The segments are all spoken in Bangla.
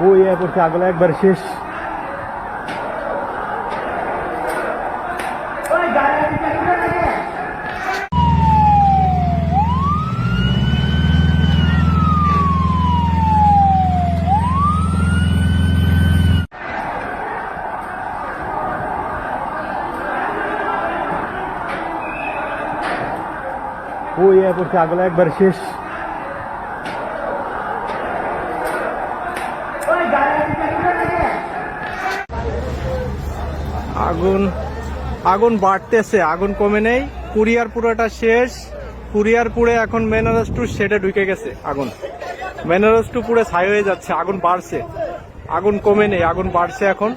ওই এ পড়ছে আগলা একবার শেষ ওই এ পড়ছে আগলা একবার শেষ আগুন আগুন বাড়তেছে, আগুন কমে নেই। কুরিয়ার পুরোটা শেষ। কুরিয়ার পুরে এখন মেনারস টু সেটে ঢুকে গেছে আগুন। মেনারস টু পুরে ছাই হয়ে যাচ্ছে, আগুন বাড়ছে। আগুন কমে নেই, আগুন বাড়ছে এখন।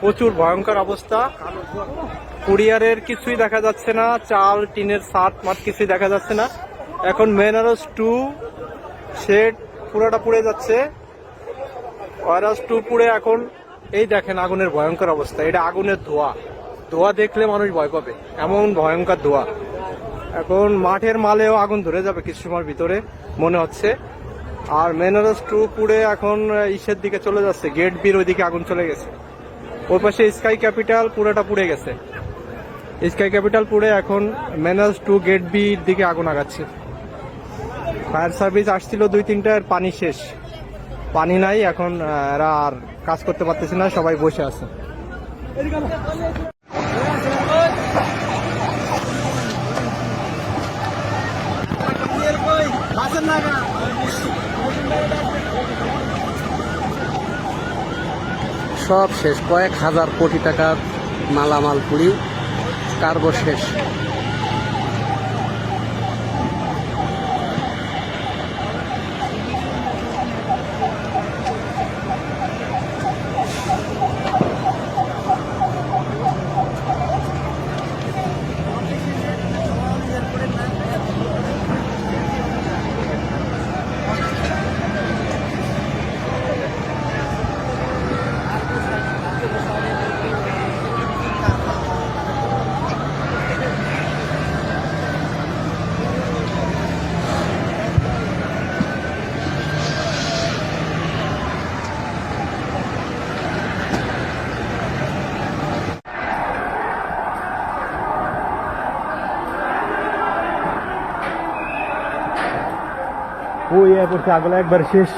প্রচুর ভয়ঙ্কর অবস্থা। কুরিয়ারের কিছুই দেখা যাচ্ছে না, চাল, টিনের সাত মাঠ কিছুই দেখা যাচ্ছে না। এখন মেনারস টু শেড পুরোটা পুড়ে যাচ্ছে। ওয়ারাস টু পুড়ে এখন, এই দেখেন আগুনের ভয়ঙ্কর অবস্থা। এটা আগুনের ধোয়া। ধোয়া দেখলে মানুষ ভয় পাবে। এমন ভয়ঙ্কর ধোয়া। এখন মাঠের মালেও আগুন ধরে যাবে কিছু সময়ের ভিতরে, মনে হচ্ছে। আর মেনারস টু পুড়ে এখন ইসের দিকে চলে যাচ্ছে। গেট বির ওইদিকে আগুন চলে গেছে। ওই পাশে স্কাই ক্যাপিটাল পুরোটা পুড়ে গেছে। স্কাই ক্যাপিটাল পুড়ে এখন মেনারস টু গেট বির দিকে আগুন আগাচ্ছে। ফায়ার সার্ভিস আসছিল দুই তিনটার পানি শেষ। পানি নাই, এখন এরা আর কাজ করতে পারতেছে না, সবাই বসে আছে। সব শেষ, কয়েক হাজার কোটি টাকার মালামাল পুরি কার্গো শেষ। ওই এ পড়ছে আগলা একবার শেষ